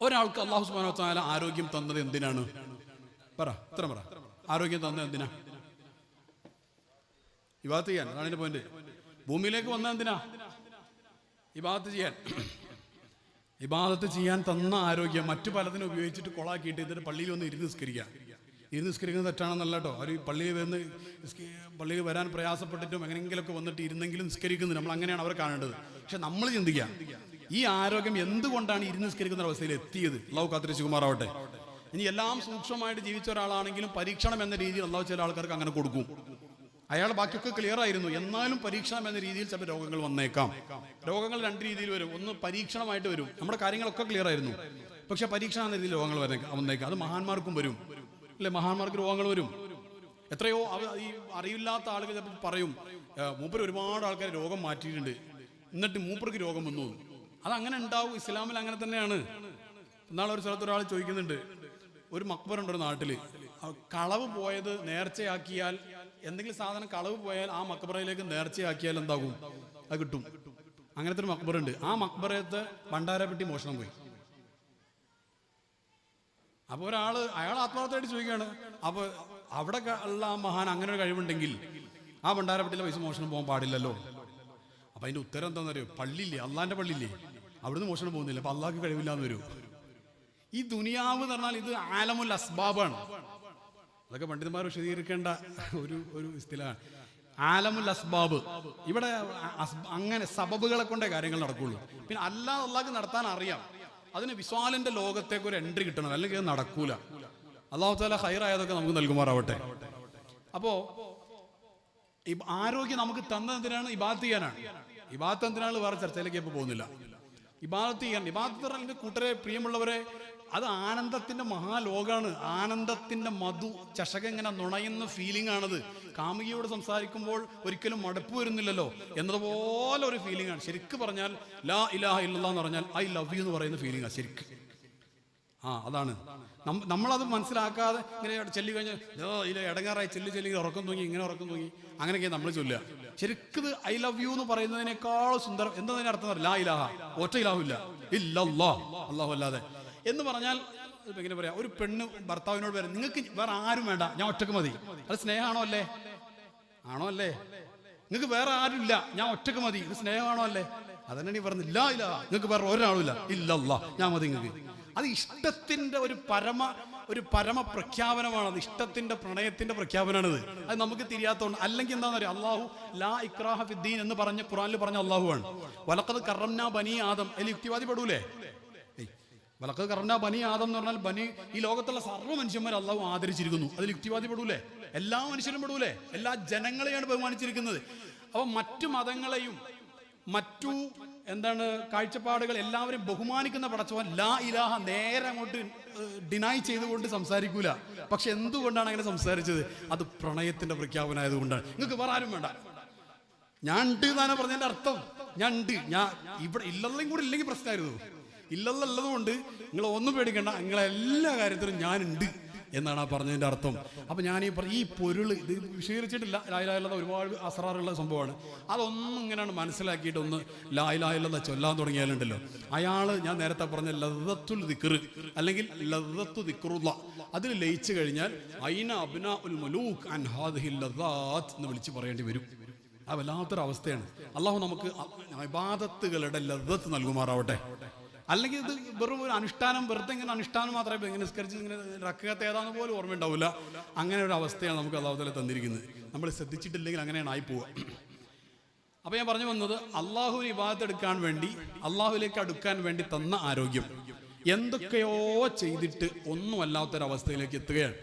ഒരാൾക്ക് അള്ളാഹു സുബാനോ താല ആരോഗ്യം തന്നത് എന്തിനാണ്? പറ ഇത്ര പറ. ആരോഗ്യം തന്നത് എന്തിനാ? ഇവാത്ത് ചെയ്യാൻ അതാണ് എന്റെ പോയിന്റ് ഭൂമിയിലേക്ക് വന്നത് എന്തിനാ? ഇബാദത്ത് ചെയ്യാൻ. ഇബാദത്ത് ചെയ്യാൻ തന്ന ആരോഗ്യം മറ്റു പലതിനും ഉപയോഗിച്ചിട്ട് കൊളാക്കിയിട്ട് ഇതിന്റെ പള്ളിയിൽ വന്ന് ഇരുന്ന് നിസ്കരിക്കുക. ഇരുന്ന് നിസ്കരിക്കുന്നത് തെറ്റാണെന്നല്ല കേട്ടോ അവർ പള്ളിയിൽ വന്ന് പള്ളിയിൽ വരാൻ പ്രയാസപ്പെട്ടിട്ടും എങ്ങനെയെങ്കിലുമൊക്കെ വന്നിട്ട് ഇരുന്നെങ്കിലും നിസ്കരിക്കുന്നത്. നമ്മൾ അങ്ങനെയാണ് അവർ കാണേണ്ടത്. പക്ഷെ നമ്മൾ ചിന്തിക്കാം ഈ ആരോഗ്യം എന്തുകൊണ്ടാണ് ഇരുന്ന് നിസ്കരിക്കുന്ന അവസ്ഥയിൽ എത്തിയത്? അള്ളാഹു കാത്തിരിച്ച് കുമാറാവട്ടെ ഇനി എല്ലാം സൂക്ഷ്മമായിട്ട് ജീവിച്ച ഒരാളാണെങ്കിലും പരീക്ഷണം എന്ന രീതിയിൽ അള്ളാഹു ചില ആൾക്കാർക്ക് അങ്ങനെ കൊടുക്കും. അയാൾ ബാക്കിയൊക്കെ ക്ലിയർ ആയിരുന്നു. എന്നാലും പരീക്ഷണം എന്ന രീതിയിൽ ചില രോഗങ്ങൾ വന്നേക്കാം. രോഗങ്ങൾ രണ്ട് രീതിയിൽ വരും. ഒന്ന് പരീക്ഷണമായിട്ട് വരും. നമ്മുടെ കാര്യങ്ങളൊക്കെ ക്ലിയർ ആയിരുന്നു. പക്ഷെ പരീക്ഷണം എന്ന രീതിയിൽ രോഗങ്ങൾ വന്നേക്കാം. അത് മഹാന്മാർക്കും വരും. അല്ലെ? മഹാന്മാർക്ക് രോഗങ്ങൾ വരും. എത്രയോ ഈ അറിയില്ലാത്ത ആളുകൾ പറയും "ഏ, മൂപ്പർ ഒരുപാട് ആൾക്കാർ രോഗം മാറ്റിയിട്ടുണ്ട്. എന്നിട്ട് മൂപ്പർക്ക് രോഗം വന്നു. അതങ്ങനെ ഉണ്ടാവും. ഇസ്ലാമിൽ അങ്ങനെ തന്നെയാണ്. എന്നാൽ ഒരു സ്ഥലത്ത് ഒരാൾ ചോദിക്കുന്നുണ്ട്. ഒരു മക്ബറുണ്ട് ഒരു നാട്ടിൽ. കളവ് പോയത് നേർച്ചയാക്കിയാൽ എന്തെങ്കിലും സാധനം കളവ് പോയാൽ ആ മക്ബറയിലേക്ക് നേർച്ചയാക്കിയാൽ എന്താകും? അത് കിട്ടും. അങ്ങനത്തെ ഒരു മക്ബറുണ്ട് ആ മക്ബറയത്ത് ഭണ്ഡാരപ്പെട്ടി മോഷണം പോയി. അപ്പൊ ഒരാൾ അയാൾ ആത്മാർത്ഥമായിട്ട് ചോദിക്കുകയാണ്. അപ്പൊ അവിടെ ഉള്ള ആ മഹാൻ അങ്ങനെ ഒരു കഴിവുണ്ടെങ്കിൽ ആ ഭണ്ഡാരപ്പെട്ടിയിലെ പൈസ മോഷണം പോകാൻ പാടില്ലല്ലോ. അപ്പൊ അതിന്റെ ഉത്തരം എന്താണെന്നറിയോ? പള്ളിയില്ലേ? അള്ളാന്റെ പള്ളിയില്ലേ? അവിടുന്ന് മോഷണം പോകുന്നില്ല അപ്പൊ അള്ളാഹ്ക്ക് കഴിവില്ലാന്ന് വരും. ഈ ദുനിയാവ് എന്ന് പറഞ്ഞാൽ ഇത് ആലമുൽ അസ്ബാബാണ്. അതൊക്കെ പണ്ഡിതന്മാർ വിശദീകരിക്കേണ്ട ഒരു ഒരു സ്ഥലമാണ് ആലമുൽ അസ്ബാബ്. ഇവിടെ അങ്ങനെ സബബുകളെ കൊണ്ടേ കാര്യങ്ങൾ നടക്കുള്ളൂ. പിന്നെ അല്ലാതെ അള്ളാഹ്ക്ക് നടത്താൻ അറിയാം. അതിന് വിശ്വാലിന്റെ ലോകത്തേക്ക് ഒരു എൻട്രി കിട്ടണം അല്ലെങ്കിൽ അത് നടക്കൂല. അള്ളാഹു താല ഹൈറായതൊക്കെ നമുക്ക് നൽകുമാറാവട്ടെ. അപ്പോ ആരോഗ്യം നമുക്ക് തന്നതിനാണ് ഇബാത്ത് ചെയ്യാനാണ്. ഇബാത്ത് എന്തിനാണ് വേറെ ചർച്ചയിലേക്ക് ഇപ്പൊ പോകുന്നില്ല. ഇബാദത്ത് ചെയ്യാൻ ഇബാദത്ത് പറഞ്ഞാൽ കൂട്ടരെ പ്രിയമുള്ളവരെ അത് ആനന്ദത്തിന്റെ മഹാലോകാണ്. ആനന്ദത്തിന്റെ മധു ചഷകം ഇങ്ങനെ നുണയുന്ന ഫീലിംഗ് ആണത്. കാമുകിയോട് സംസാരിക്കുമ്പോൾ ഒരിക്കലും മടുപ്പ് വരുന്നില്ലല്ലോ. എന്നതുപോലെ ഒരു ഫീലിംഗ് ആണ്. ശരിക്ക് പറഞ്ഞാൽ ലാ ഇലാഹ ഇല്ലാന്ന് പറഞ്ഞാൽ ഐ ലവ് യു എന്ന് പറയുന്ന ഫീലിംഗ് ആണ്. ശരിക്ക്. ആ അതാണ്. നം- നമ്മളത് മനസ്സിലാക്കാതെ ഇങ്ങനെ ചെല്ലി കഴിഞ്ഞാൽ "ദോ, ഇല്ല ഇടങ്ങാറായി ചെല്ലി ചെല്ലി ഉറക്കം തൂങ്ങി ഇങ്ങനെ ഉറക്കം തൂങ്ങി. അങ്ങനെയൊക്കെ നമ്മൾ ചൊല്ലുക. ശരിക്കും ഐ ലവ് യു എന്ന് പറയുന്നതിനേക്കാൾ സുന്ദരം എന്താ അർത്ഥം ലാ ഇലാഹ. ഒറ്റ ഇലാഹില്ല ഇല്ല. അല്ലാഹു അല്ലാതെ. എന്ന് പറഞ്ഞാൽ എങ്ങനെ പറയാ ഒരു പെണ്ണ് ഭർത്താവിനോട് പറയാം നിങ്ങൾക്ക് വേറെ ആരും വേണ്ട ഞാൻ ഒറ്റയ്ക്ക് മതി. അത് സ്നേഹമാണോ അല്ലേ? ആണോ അല്ലേ? നിങ്ങൾക്ക് വേറെ ആരും ഇല്ല ഞാൻ ഒറ്റയ്ക്ക് മതി. ഇത് സ്നേഹമാണോ അല്ലേ? അതന്നെ പറഞ്ഞില്ല ഇല്ല ഇല്ല നിങ്ങൾക്ക് വേറെ ഒരാളും ഇല്ല. ഇല്ലല്ല. ഞാൻ മതി നിങ്ങൾക്ക്. അത് ഇഷ്ടത്തിന്റെ ഒരു പരമ ഒരു പരമ പ്രഖ്യാപനമാണ്. അത് ഇഷ്ടത്തിന്റെ പ്രണയത്തിന്റെ പ്രഖ്യാപനമാണിത്. അത് നമുക്ക് തിരിയാത്തതുകൊണ്ട് അല്ലെങ്കിൽ എന്താണെന്ന് അറിയാം അള്ളാഹു ലാ ഇക്രാഹ ഫിദ്ദീൻ എന്ന് പറഞ്ഞ ഖുറാനിൽ പറഞ്ഞ അള്ളാഹു ആണ് വലക്കത് കറംന ബനി ആദം. അതിൽ യുക്തിവാദി പെടൂലേ? വലക്കത് കറംന ബനി ആദം എന്ന് പറഞ്ഞാൽ ബനി ഈ ലോകത്തുള്ള സർവ മനുഷ്യന്മാർ അള്ളാഹു ആദരിച്ചിരിക്കുന്നു. അതിൽ യുക്തിവാദി പെടൂലേ? എല്ലാ മനുഷ്യരും പെടൂലേ? എല്ലാ ജനങ്ങളെയാണ് ബഹുമാനിച്ചിരിക്കുന്നത്. അപ്പൊ മറ്റു മതങ്ങളെയും മറ്റു എന്താണ് കാഴ്ചപ്പാടുകൾ എല്ലാവരും ബഹുമാനിക്കുന്ന പടച്ചവൻ ലാ ഇലാഹ നേരെ അങ്ങോട്ട് ഡിനൈ ചെയ്തുകൊണ്ട് സംസാരിക്കൂല. പക്ഷെ എന്തുകൊണ്ടാണ് അങ്ങനെ സംസാരിച്ചത്? അത് പ്രണയത്തിന്റെ പ്രഖ്യാപനമായതുകൊണ്ടാണ് നിങ്ങൾക്ക് വേറെ വേണ്ട. ഞാൻ ഉണ്ട് എന്നാണ് പറഞ്ഞതിന്റെ അർത്ഥം. ഞാൻ ഉണ്ട്. ഞാൻ ഇവിടെ ഇല്ലെന്നും കൂടി ഇല്ലെങ്കിൽ പ്രശ്നമായിരുന്നു. ഇല്ലെന്നുള്ളത് കൊണ്ട് നിങ്ങൾ ഒന്നും പേടിക്കണ്ട. നിങ്ങളെല്ലാ കാര്യത്തിലും ഞാനുണ്ട് എന്നാണ് ആ പറഞ്ഞതിന്റെ അർത്ഥം. അപ്പം ഞാൻ ഈ ഈ പൊരുൾ ഇത് വിശദീകരിച്ചിട്ടില്ല ലായിലായുള്ള ഒരുപാട് അസറാറുള്ള സംഭവമാണ്. അതൊന്നും ഇങ്ങനെയാണ് മനസ്സിലാക്കിയിട്ട് ഒന്ന് ലായിലായുള്ള ചൊല്ലാൻ തുടങ്ങിയാലുണ്ടല്ലോ. അയാൾ ഞാൻ നേരത്തെ പറഞ്ഞ ലതത്തുൽ ദിക്ർ അല്ലെങ്കിൽ ലതത്തു ദിക്റുള്ള അതിൽ ലയിച്ചു കഴിഞ്ഞാൽ ഐന അബ്ന ഉൽ മലൂഖ് അൻ ഹാദിഹിൽ ലദ്ദാത്ത് എന്ന് വിളിച്ച് പറയേണ്ടി വരും. ആ വല്ലാത്തൊരവസ്ഥയാണ്. അള്ളാഹു നമുക്ക് ഇബാദത്തുകളുടെ ലതത്ത് നൽകുമാറാവട്ടെ. അല്ലെങ്കിൽ ഇത് വെറും ഒരു അനുഷ്ഠാനം വെറുതെ ഇങ്ങനെ അനുഷ്ഠാനം മാത്രമേ ഇങ്ങനെ നിസ്കരിച്ച് ഇങ്ങനെ റക്കകത്ത് ഏതാന്ന് പോലും ഓർമ്മയുണ്ടാവില്ല അങ്ങനെ ഒരു അവസ്ഥയാണ് നമുക്ക് അള്ളാഹു തല തന്നിരിക്കുന്നത്. നമ്മൾ ശ്രദ്ധിച്ചിട്ടില്ലെങ്കിൽ അങ്ങനെയാണ് ആയിപ്പോവുക പോവുക. അപ്പൊ ഞാൻ പറഞ്ഞു വന്നത് അള്ളാഹുവിന് ഇബാദത്ത് എടുക്കാൻ വേണ്ടി അള്ളാഹുവിലേക്ക് അടുക്കാൻ വേണ്ടി തന്ന ആരോഗ്യം. എന്തൊക്കെയോ ചെയ്തിട്ട് ഒന്നും അല്ലാത്തൊരവസ്ഥയിലേക്ക് എത്തുകയാണ്.